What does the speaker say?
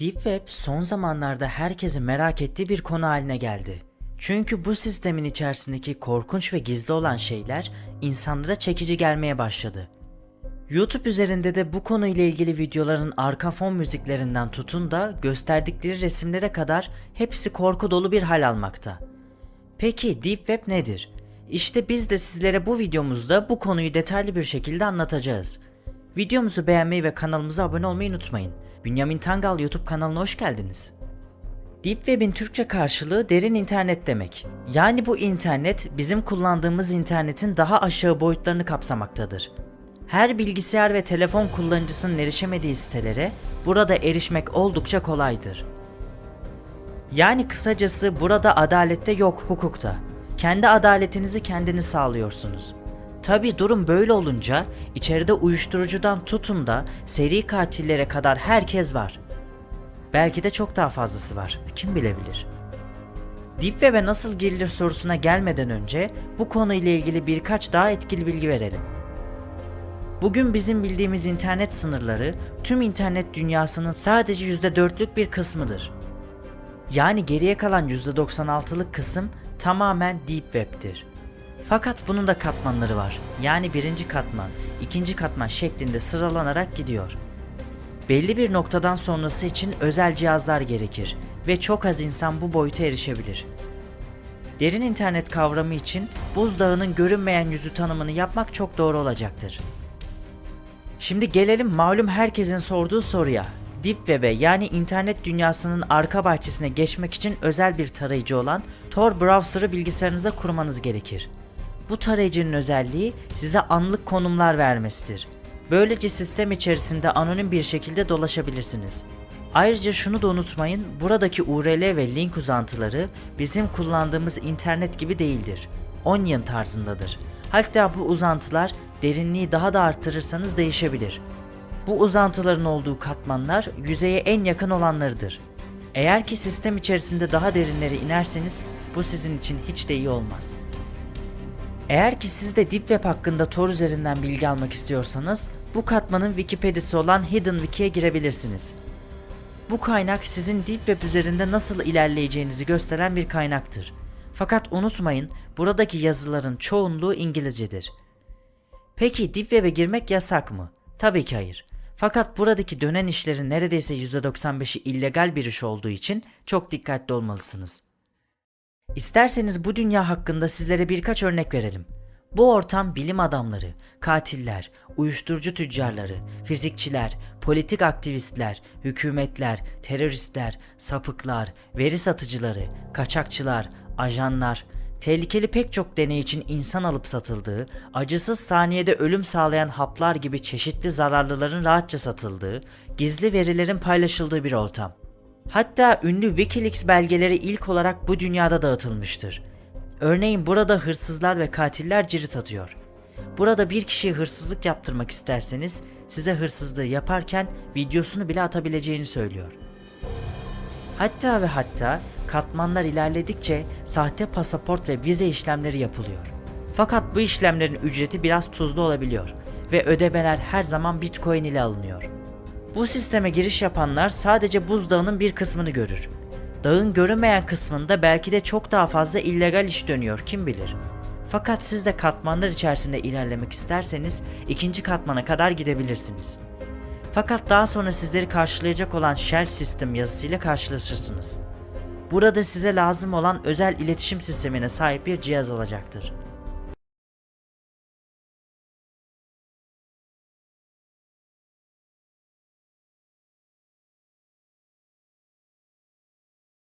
Deep Web son zamanlarda herkesin merak ettiği bir konu haline geldi. Çünkü bu sistemin içerisindeki korkunç ve gizli olan şeyler insanlara çekici gelmeye başladı. YouTube üzerinde de bu konuyla ilgili videoların arka fon müziklerinden tutun da gösterdikleri resimlere kadar hepsi korku dolu bir hal almakta. Peki Deep Web nedir? İşte biz de sizlere bu videomuzda bu konuyu detaylı bir şekilde anlatacağız. Videomuzu beğenmeyi ve kanalımıza abone olmayı unutmayın. Bünyamin Tangal YouTube kanalına hoş geldiniz. Deep Web'in Türkçe karşılığı derin internet demek. Yani bu internet bizim kullandığımız internetin daha aşağı boyutlarını kapsamaktadır. Her bilgisayar ve telefon kullanıcısının erişemediği sitelere burada erişmek oldukça kolaydır. Yani kısacası burada adalette yok hukukta. Kendi adaletinizi kendiniz sağlıyorsunuz. Tabi durum böyle olunca içeride uyuşturucudan tutun da seri katillere kadar herkes var. Belki de çok daha fazlası var. Kim bilebilir? Deep Web'e nasıl girilir sorusuna gelmeden önce bu konuyla ilgili birkaç daha etkili bilgi verelim. Bugün bizim bildiğimiz internet sınırları tüm internet dünyasının sadece %4'lük bir kısmıdır. Yani geriye kalan %96'lık kısım tamamen Deep Web'tir. Fakat bunun da katmanları var. Yani birinci katman, ikinci katman şeklinde sıralanarak gidiyor. Belli bir noktadan sonrası için özel cihazlar gerekir ve çok az insan bu boyuta erişebilir. Derin internet kavramı için buzdağının görünmeyen yüzü tanımını yapmak çok doğru olacaktır. Şimdi gelelim malum herkesin sorduğu soruya. Deep Web'e yani internet dünyasının arka bahçesine geçmek için özel bir tarayıcı olan Tor browser'ı bilgisayarınıza kurmanız gerekir. Bu tarayıcının özelliği size anlık konumlar vermesidir. Böylece sistem içerisinde anonim bir şekilde dolaşabilirsiniz. Ayrıca şunu da unutmayın, buradaki URL ve link uzantıları bizim kullandığımız internet gibi değildir. Onion tarzındadır. Hatta bu uzantılar derinliği daha da arttırırsanız değişebilir. Bu uzantıların olduğu katmanlar yüzeye en yakın olanlarıdır. Eğer ki sistem içerisinde daha derinlere inerseniz bu sizin için hiç de iyi olmaz. Eğer ki siz de Deep Web hakkında Tor üzerinden bilgi almak istiyorsanız bu katmanın Wikipedia'sı olan Hidden Wiki'ye girebilirsiniz. Bu kaynak sizin Deep Web üzerinde nasıl ilerleyeceğinizi gösteren bir kaynaktır. Fakat unutmayın buradaki yazıların çoğunluğu İngilizcedir. Peki Deep Web'e girmek yasak mı? Tabii ki hayır. Fakat buradaki dönen işlerin neredeyse %95'i illegal bir iş olduğu için çok dikkatli olmalısınız. İsterseniz bu dünya hakkında sizlere birkaç örnek verelim. Bu ortam bilim adamları, katiller, uyuşturucu tüccarları, fizikçiler, politik aktivistler, hükümetler, teröristler, sapıklar, veri satıcıları, kaçakçılar, ajanlar, tehlikeli pek çok deney için insan alıp satıldığı, acısız saniyede ölüm sağlayan haplar gibi çeşitli zararlıların rahatça satıldığı, gizli verilerin paylaşıldığı bir ortam. Hatta ünlü Wikileaks belgeleri ilk olarak bu dünyada dağıtılmıştır. Örneğin burada hırsızlar ve katiller cirit atıyor. Burada bir kişiye hırsızlık yaptırmak isterseniz size hırsızlığı yaparken videosunu bile atabileceğini söylüyor. Hatta ve hatta katmanlar ilerledikçe sahte pasaport ve vize işlemleri yapılıyor. Fakat bu işlemlerin ücreti biraz tuzlu olabiliyor ve ödemeler her zaman Bitcoin ile alınıyor. Bu sisteme giriş yapanlar sadece buzdağının bir kısmını görür. Dağın görünmeyen kısmında belki de çok daha fazla illegal iş dönüyor kim bilir. Fakat siz de katmanlar içerisinde ilerlemek isterseniz ikinci katmana kadar gidebilirsiniz. Fakat daha sonra sizleri karşılayacak olan Shell System yazısıyla karşılaşırsınız. Burada size lazım olan özel iletişim sistemine sahip bir cihaz olacaktır.